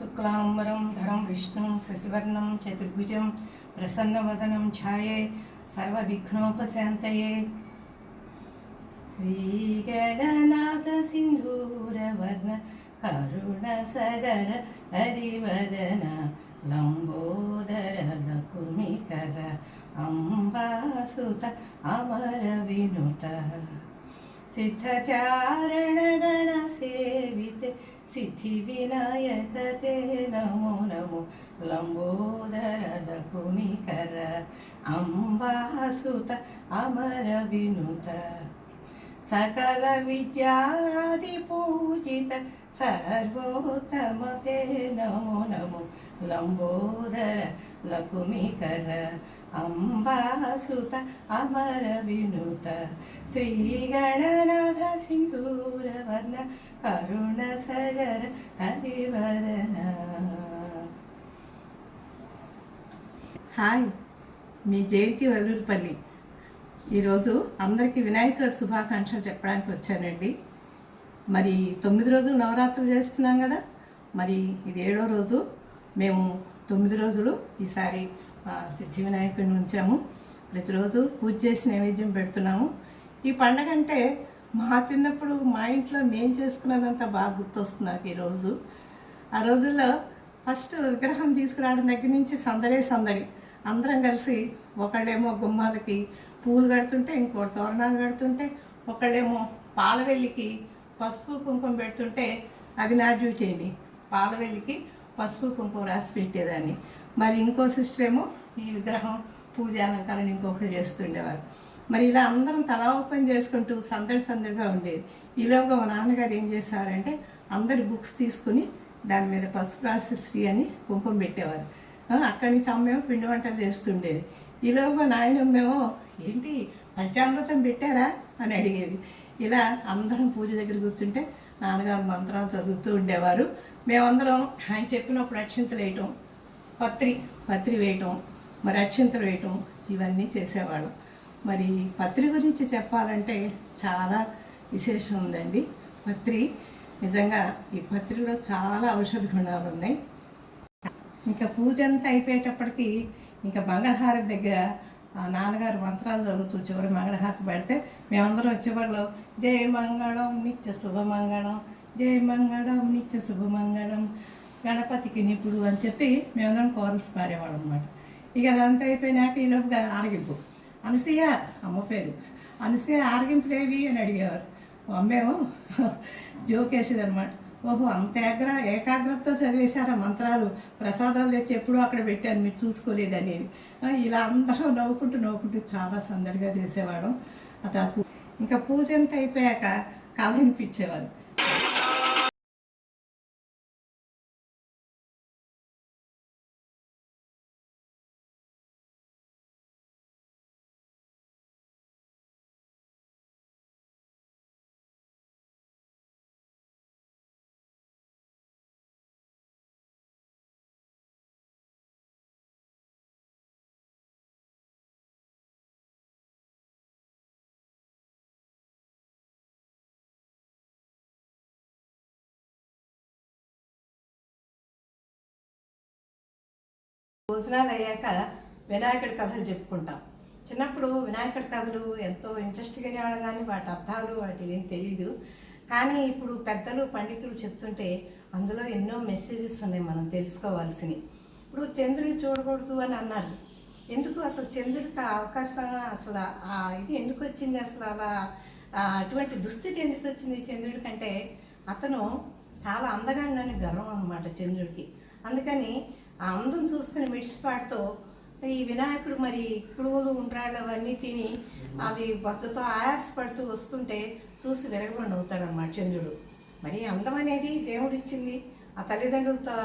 శుక్లాంబరం ధరం విష్ణుం శశివర్ణం చతుర్భుజం ప్రసన్నవదనం ఛాయే సర్వవిఘ్నోపశాంతయే శ్రీగణనాథ సింధూరవర్ణ కరుణ సగర హరివదన లంబోదర లకుమికర అంబాసుత అమర వినుత సిద్ధచారణగణ సేవితే సిద్ధి వినాయక తే నమో నమో లంబోదర లకుమికర అంబాసుత అమర వినుత సకల విద్యాది పూజిత సర్వోత్తమ తే నమో నమో లంబోదర లకుమికర అంబాసుత అమర వినుత శ్రీగణనాథ సింధూరవర్ణ కరుణ సగర హరివదన హాయ్ మీ జయంతి వల్లూరుపల్లి. ఈరోజు అందరికీ వినాయక చవితి శుభాకాంక్షలు చెప్పడానికి వచ్చానండి. మరి తొమ్మిది రోజులు నవరాత్రులు చేస్తున్నాం కదా మరి ఇది ఏడో రోజు. మేము తొమ్మిది రోజులు ఈసారి సిద్ధి వినాయకుడిని ఉంచాము. ప్రతిరోజు పూజ చేసి నైవేద్యం పెడుతున్నాము. ఈ పండగ అంటే మా చిన్నప్పుడు మా ఇంట్లో నేను చేసుకున్నదంతా బాగా గుర్తొస్తుంది నాకు ఈరోజు ఆ రోజుల్లో ఫస్ట్ విగ్రహం తీసుకురావడం దగ్గర నుంచి సందడే సందడి. అందరం కలిసి ఒకళ్ళేమో గుమ్మాలకి పూలు కడుతుంటే ఇంకోటి తోరణాలు కడుతుంటే ఒకళ్ళేమో పాలవెల్లికి పసుపు కుంకుమ పెడుతుంటే అది నా డ్యూటీ అండి. పాలవెల్లికి పసుపు కుంకుమ రాసి పెట్టేదాన్ని. మరి ఇంకో సిస్టర్ ఏమో ఈ విగ్రహం పూజ అలంకారం ఇంకొకరు చేస్తుండేవారు. మరి ఇలా అందరం తలా ఓపెన్ చేసుకుంటూ సందడి సందడిగా ఉండేది. ఈలోగా మా నాన్నగారు ఏం చేశారంటే అందరి బుక్స్ తీసుకుని దాని మీద పసుపు రాసి శ్రీ అని కుంకుమ పెట్టేవారు. అక్కడి నుంచి అమ్మేమో పిండి వంటలు చేస్తుండేది. ఈలోగా నాయనమ్మేమో ఏంటి పంచామృతం పెట్టారా? అని అడిగేది. ఇలా అందరం పూజ దగ్గర కూర్చుంటే నాన్నగారు మంత్రాలు చదువుతూ ఉండేవారు. మేమందరం ఆయన చెప్పినప్పుడు అక్షింతలు వేయటం పత్రి పత్రి వేయటం మరి అక్షింతలు వేయటం ఇవన్నీ చేసేవాళ్ళం. మరి పత్రి గురించి చెప్పాలంటే చాలా విశేషం ఉందండి. పత్రి నిజంగా ఈ పత్రిలో చాలా ఔషధ గుణాలు ఉన్నాయి. ఇంకా పూజ అంతా అయిపోయేటప్పటికి ఇంకా మంగళహారతి దగ్గర ఆ నాన్నగారు మంత్రాలు చదువుతూ చివరి మంగళహారతి పెడితే మేమందరం చివరిలో జయ మంగళం నిత్య శుభమంగళం జయ మంగళం నిత్య శుభమంగళం గణపతికి నిపుడు అని చెప్పి మేమందరం కోరల్స్ పాడేవాళ్ళం అనమాట ఇక అదంతా అయిపోయినాక ఈ ఆరగింపు అనసూయ అమ్మ పేరు. అనసూయ ఆరగింపులేవి అని అడిగేవారు. అమ్మేమో జోకేసేది అనమాట ఓహో అంత ఏగ్ర ఏకాగ్రతతో చదివేశారా మంత్రాలు ప్రసాదాలు తెచ్చి ఎప్పుడూ అక్కడ పెట్టాను మీరు చూసుకోలేదు అనేది. ఇలా అందరూ నవ్వుకుంటూ నవ్వుకుంటూ చాలా సందడిగా చేసేవాడు అత ఇంకా పూజ అంతా అయిపోయాక కథ వినిపించేవారు. భోజనాలు అయ్యాక వినాయకుడి కథలు చెప్పుకుంటాం. చిన్నప్పుడు వినాయకుడి కథలు ఎంతో ఇంట్రెస్ట్గా వినేవాళ్ళం కానీ వాటి అర్థాలు వాటి ఏం తెలీదు. కానీ ఇప్పుడు పెద్దలు పండితులు చెప్తుంటే అందులో ఎన్నో మెసేజెస్ ఉన్నాయి మనం తెలుసుకోవాల్సినవి. ఇప్పుడు చంద్రుడిని చూడకూడదు అని అన్నారు. ఎందుకు అసలు చంద్రుడికి అవకాశం అసలు ఆ ఇది ఎందుకు వచ్చింది అసలు అలా అటువంటి దుస్థితి ఎందుకు వచ్చింది చంద్రుడి కంటే అతను చాలా అందగాడని గర్వం అనమాట చంద్రుడికి. అందుకని ఆ అందం చూసుకుని మిడిసిపాటుతో ఈ వినాయకుడు మరి కుడువులు ఉండ్రాళ్ళు అవన్నీ తిని అది బొచ్చతో ఆయాసపడుతూ వస్తుంటే చూసి విరగబడి అవుతాడనమాట చంద్రుడు. మరి అందం అనేది దేవుడిచ్చింది. ఆ తల్లిదండ్రులతో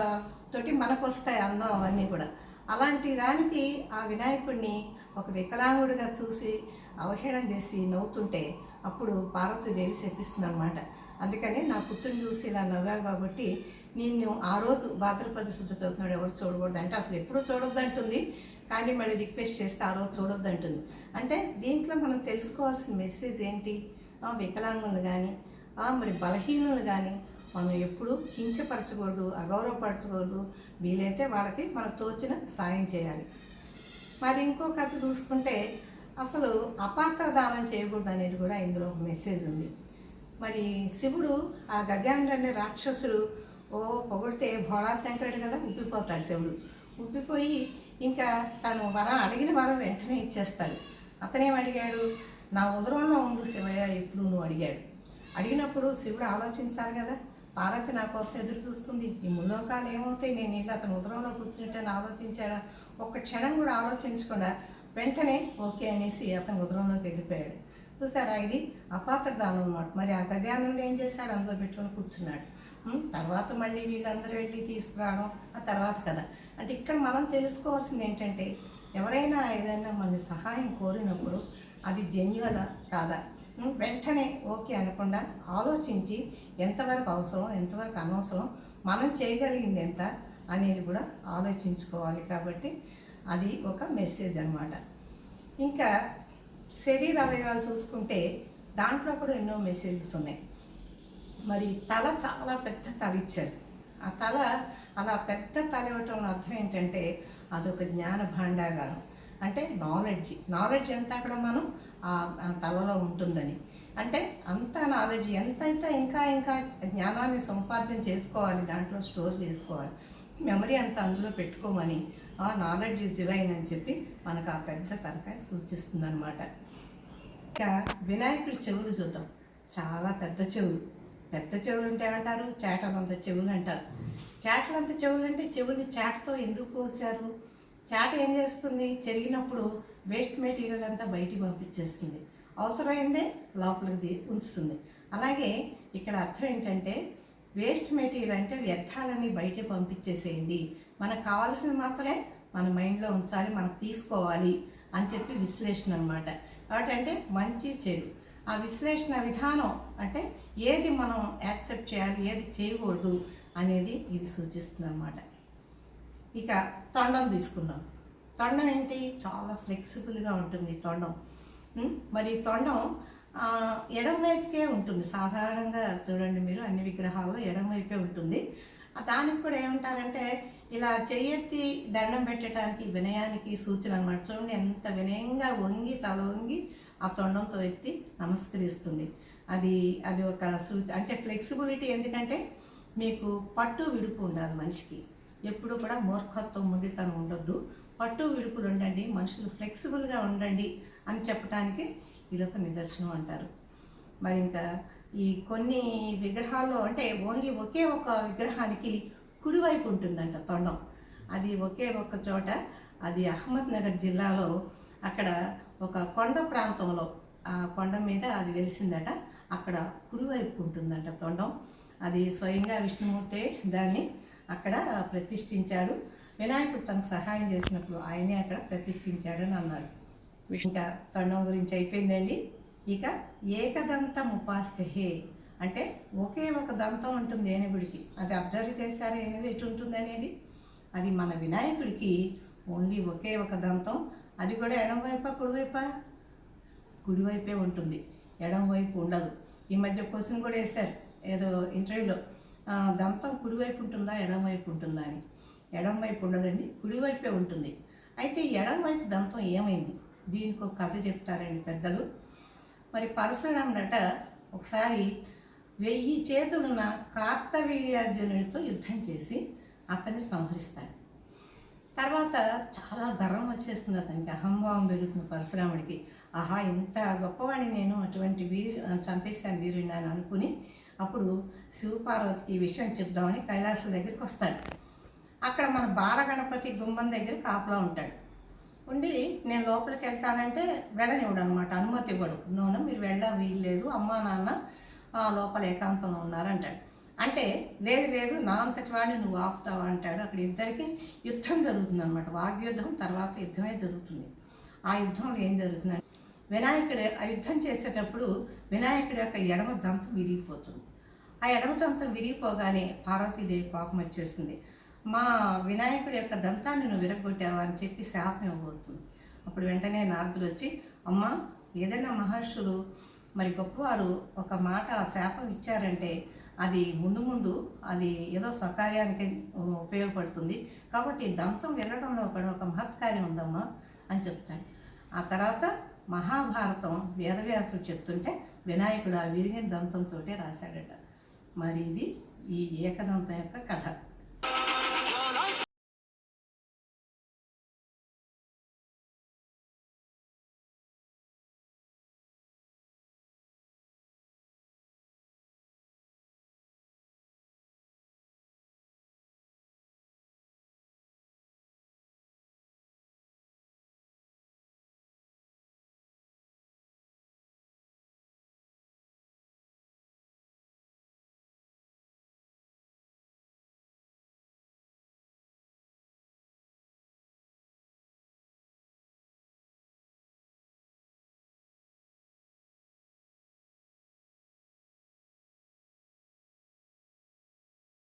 తోటి మనకు వస్తాయి అందం అవన్నీ కూడా. అలాంటి దానికి ఆ వినాయకుడిని ఒక వికలాంగుడిగా చూసి అవహేళన చేసి నవ్వుతుంటే అప్పుడు పార్వతీదేవి చెప్పిస్తుంది అనమాట అందుకని నా పుత్రుని చూసి ఇలా నవ్వావు కాబట్టి నిన్ను ఆ రోజు భాద్రపద శుద్ధ చదువుతున్నాడు ఎవరు చూడకూడదు అంటే అసలు ఎప్పుడూ చూడొద్దు అంటుంది కానీ మళ్ళీ రిక్వెస్ట్ చేస్తే ఆ రోజు చూడొద్దు అంటుంది అంటే దీంట్లో మనం తెలుసుకోవాల్సిన మెసేజ్ ఏంటి? వికలాంగులు కానీ మరి బలహీనులు కానీ మనం ఎప్పుడూ కించపరచకూడదు అగౌరవపరచకూడదు. వీలైతే వాళ్ళకి మనకు తోచిన సాయం చేయాలి. మరి ఇంకో కథ చూసుకుంటే అసలు అపాత్ర దానం చేయకూడదు అనేది కూడా ఇందులో ఒక మెసేజ్ ఉంది. మరి శివుడు ఆ గజాంగ రాక్షసుడు ఓ పొగిడితే భోళాశంకరుడు కదా ఉబ్బిపోతాడు శివుడు. ఉబ్బిపోయి ఇంకా తను వరం అడిగిన వరం వెంటనే ఇచ్చేస్తాడు. అతనేం అడిగాడు? నా ఉదరంలో ఉండు శివయ్య ఇప్పుడు నువ్వు అడిగాడు. అడిగినప్పుడు శివుడు ఆలోచించాలి కదా పార్వతి నా కోసం ఎదురు చూస్తుంది. ఈ ముల్లోకాలు ఏమవుతాయి? నేను వెళ్ళి అతను ఉదరంలో కూర్చుంటే ఆలోచించాడా? ఒక్క క్షణం కూడా ఆలోచించకుండా వెంటనే ఓకే అనేసి అతను ఉదరంలోకి వెళ్ళిపోయాడు. చూసారా ఇది? అపాత్ర దానం అన్నమాట. మరి ఆ గజానుడు ఏం చేశాడు? అందులో పెట్టుకొని కూర్చున్నాడు. తర్వాత మళ్ళీ వీళ్ళందరూ వెళ్ళి తీసుకురావడం ఆ తర్వాత కదా అంటే ఇక్కడ మనం తెలుసుకోవాల్సింది ఏంటంటే ఎవరైనా ఏదైనా మన సహాయం కోరినప్పుడు అది జెన్యువలా కాదా? వెంటనే ఓకే అనకుండా ఆలోచించి ఎంతవరకు అవసరం ఎంతవరకు అనవసరం మనం చేయగలిగింది ఎంత అనేది కూడా ఆలోచించుకోవాలి కాబట్టి అది ఒక మెసేజ్ అనమాట ఇంకా శరీర అవయవాలు చూసుకుంటే దాంట్లో కూడా ఎన్నో మెసేజెస్ ఉన్నాయి. మరి తల చాలా పెద్ద తల ఇచ్చారు. ఆ తల అలా పెద్ద తల ఇవ్వటం అర్థం ఏంటంటే అదొక జ్ఞాన భాండాగారం. అంటే నాలెడ్జ్ నాలెడ్జ్ ఎంత అక్కడ మనం ఆ ఆ తలలో ఉంటుందని. అంటే అంత నాలెడ్జ్ ఎంతైతే ఇంకా ఇంకా జ్ఞానాన్ని సంపార్జన చేసుకోవాలి దాంట్లో స్టోర్ చేసుకోవాలి మెమరీ అంతా అందులో పెట్టుకోమని ఆ నాలెడ్జ్ ఇస్ డివైన్ అని చెప్పి మనకు ఆ పెద్ద తలకాయ సూచిస్తుంది అనమాట ఇంకా వినాయకుడి చెవులు చూద్దాం. చాలా పెద్ద చెవులు. పెద్ద చెవులు ఉంటే ఏమంటారు? చేటలంత చెవులు అంటారు. చేటలంత చెవులు అంటే చెవులు చేటతో ఎందుకు పోల్చారు? చేట ఏం చేస్తుంది? చెరిగినప్పుడు వేస్ట్ మెటీరియల్ అంతా బయటికి పంపించేస్తుంది. అవసరమైందే లోపలికి ఉంచుతుంది. అలాగే ఇక్కడ అర్థం ఏంటంటే వేస్ట్ మెటీరియల్ అంటే వ్యర్థాలని బయట పంపించేసేయండి. మనకు కావాల్సింది మాత్రమే మన మైండ్లో ఉంచాలి మనకు తీసుకోవాలి అని చెప్పి విశ్లేషణ అనమాట కాబట్టి అంటే మంచి చెడు. ఆ విశ్లేషణ విధానం అంటే ఏది మనం యాక్సెప్ట్ చేయాలి ఏది చేయకూడదు అనేది ఇది సూచిస్తుంది అనమాట ఇక తొండం తీసుకుందాం. తొండం ఏంటి? చాలా ఫ్లెక్సిబుల్గా ఉంటుంది తొండం. మరి తొండం ఆ, ఎడం వైపుకే ఉంటుంది. సాధారణంగా చూడండి మీరు అన్ని విగ్రహాల్లో ఎడం వైపే ఉంటుంది. దానికి కూడా ఏమంటారంటే ఇలా చెయ్యెత్తి దండం పెట్టడానికి వినయానికి సూచన అనమాట. చూడండి ఎంత వినయంగా వంగి తల వంగి ఆ తొండంతో ఎత్తి నమస్కరిస్తుంది. అది అది ఒక సూచ అంటే ఫ్లెక్సిబిలిటీ ఎందుకంటే మీకు పట్టు విడుపు ఉండాలి మనిషికి. ఎప్పుడు కూడా మూర్ఖత్వం ముండితనం ఉండొద్దు. పట్టు విడుపులు ఉండండి మనుషులు ఫ్లెక్సిబుల్గా ఉండండి అని చెప్పడానికి ఇదొక నిదర్శనం అంటారు. మరి ఇంకా ఈ కొన్ని విగ్రహాల్లో అంటే ఓన్లీ ఒకే ఒక విగ్రహానికి కుడివైపు ఉంటుందంట తొండం. అది ఒకే ఒక్క చోట అది అహ్మద్ నగర్ జిల్లాలో అక్కడ ఒక కొండ ప్రాంతంలో ఆ కొండ మీద అది వెలిసిందట. అక్కడ కుడివైపు ఉంటుందంట తొండం. అది స్వయంగా విష్ణుమూర్తే దాన్ని అక్కడ ప్రతిష్ఠించాడు. వినాయకుడు తనకు సహాయం చేసినప్పుడు ఆయనే అక్కడ ప్రతిష్ఠించాడని అన్నారు. ఇంకా తొండం గురించి అయిపోయిందండి. ఇక ఏకదంతం ఉపాస్యహే. అంటే ఒకే ఒక దంతం ఉంటుంది ఏనుగుడికి అది అబ్జర్వ్ చేశారు ఏనుగు ఎటు ఉంటుంది అనేది? అది మన వినాయకుడికి ఓన్లీ ఒకే ఒక దంతం. అది కూడా ఎడమవైపా కుడివైపా కుడివైపే ఉంటుంది. ఎడమవైపు ఉండదు. ఈ మధ్య క్వశ్చన్ కూడా వేశారు ఏదో ఇంటర్వ్యూలో దంతం కుడివైపు ఉంటుందా ఎడమవైపు ఉంటుందా? అని. ఎడమవైపు ఉండదండి కుడివైపే ఉంటుంది. అయితే ఎడమవైపు దంతం ఏమైంది? దీనికి ఒక కథ చెప్తారండి పెద్దలు. మరి పరశురాముడట ఒకసారి వెయ్యి చేతులున్న కార్తవీర్యార్జునుడితో యుద్ధం చేసి అతన్ని సంహరిస్తాడు. తర్వాత చాలా గర్వం వచ్చేస్తుంది అతనికి అహంభావం పెరుగుతుంది పరశురాముడికి. ఆహా ఇంత గొప్పవాడిని నేను అటువంటి వీరు చంపేశాను వీరుని అని అనుకుని అప్పుడు శివపార్వతికి ఈ విషయం చెప్దామని కైలాస దగ్గరికి వస్తాడు. అక్కడ మన బాలగణపతి గుమ్మం దగ్గర కాపలా ఉంటాడు. ఉండి నేను లోపలికి వెళ్తానంటే వెళ్ళనివ్వడు అనమాట అనుమతి ఇవ్వడు. నూనె మీరు వెళ్ళ వీల్లేదు. అమ్మా నాన్న ఆ, లోపల ఏకాంతంలో ఉన్నారంటాడు అంటే లేదు లేదు నా అంతటి వాడిని నువ్వు ఆపుతావు అంటాడు. అక్కడ ఇద్దరికి యుద్ధం జరుగుతుంది అనమాట వాగ్యుద్ధం తర్వాత యుద్ధమే జరుగుతుంది. ఆ యుద్ధంలో ఏం జరుగుతుందంటే వినాయకుడు ఆ యుద్ధం చేసేటప్పుడు వినాయకుడి యొక్క ఎడమ దంతం విరిగిపోతుంది. ఆ ఎడమ దంతం విరిగిపోగానే పార్వతీదేవి కోపం వచ్చేసింది. మా వినాయకుడి యొక్క దంతాన్ని నువ్వు విరగొట్టావా అని చెప్పి శాపం ఇవ్వబోతుంది. అప్పుడు వెంటనే నారదుడు వచ్చి అమ్మ ఏదైనా మహర్షులు మరి గొప్పవారు ఒక మాట శాపం ఇచ్చారంటే అది ముందు ముందు అది ఏదో స్వకార్యానికి ఉపయోగపడుతుంది. కాబట్టి దంతం వినడంలో కూడా ఒక మహత్కార్యం ఉందమ్మా అని చెప్తాడు. ఆ తర్వాత మహాభారతం వేదవ్యాసుడు చెప్తుంటే వినాయకుడు ఆ విరిగిన దంతంతో రాశాడట. మరి ఇది ఈ ఏకదంతం యొక్క కథ.